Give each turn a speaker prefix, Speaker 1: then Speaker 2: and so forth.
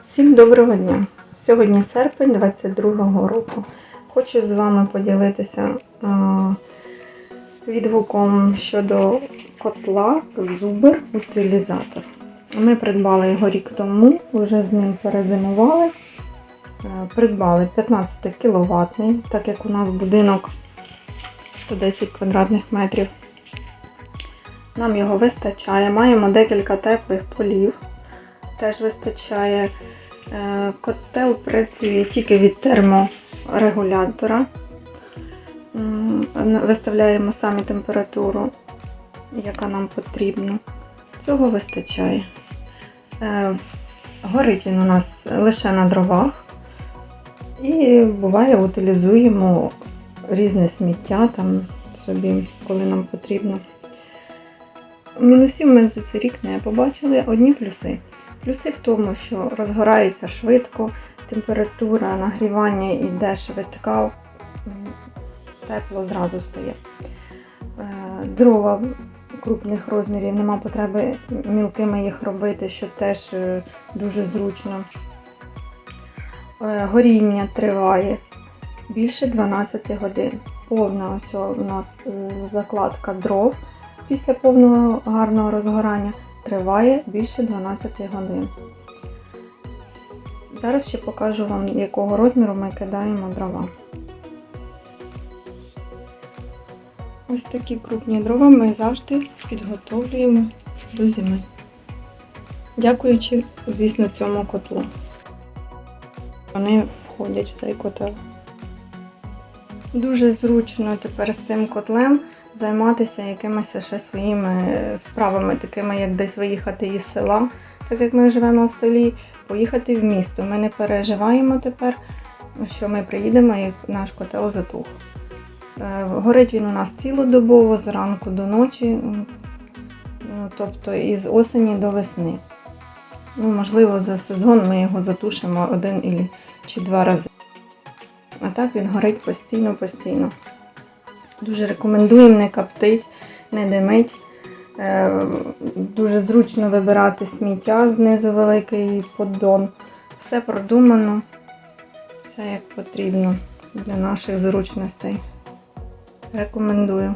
Speaker 1: Всім доброго дня! Сьогодні серпень 22-го року. Хочу з вами поділитися відгуком щодо котла Зубер утилізатор. Ми придбали його рік тому, вже з ним перезимували. Е, Придбали 15 кВт, так як у нас будинок 110 квадратних метрів. Нам його вистачає. Маємо декілька теплих полів. Теж вистачає. Е, Котел працює тільки від терморегулятора. Виставляємо самі температуру, яка нам потрібна. Цього вистачає. Е, Горить він у нас лише на дровах. І буває, утилізуємо різне сміття там собі, коли нам потрібно. Мінусів ми за цей рік не побачили, одні плюси. Плюси в тому, що розгорається швидко, температура нагрівання йде швидка, тепло зразу стає. Е, Дрова крупних розмірів, нема потреби мілкими їх робити, що теж е, дуже зручно. Е, Горіння триває більше 12 годин. Повна ось у нас закладка дров після повного гарного розгорання триває більше 12 годин. Зараз ще покажу вам, якого розміру ми кидаємо дрова. Ось такі крупні дрова ми завжди підготовлюємо до зими. Дякуючи, звісно, цьому котлу. Вони входять в цей котел. Дуже зручно тепер з цим котлем займатися якимись ще своїми справами, такими як десь виїхати із села, так як ми живемо в селі, поїхати в місто. Ми не переживаємо тепер, що ми приїдемо і наш котел затух. Е, Горить він у нас цілодобово, зранку до ночі, ну, тобто із осені до весни. Ну, можливо, за сезон ми його затушимо один чи два рази. А так він горить постійно-постійно. Дуже рекомендуємо, не коптить, не димить. Е, Дуже зручно вибирати сміття, знизу великий поддон. Все продумано, все як потрібно для наших зручностей. Рекомендую.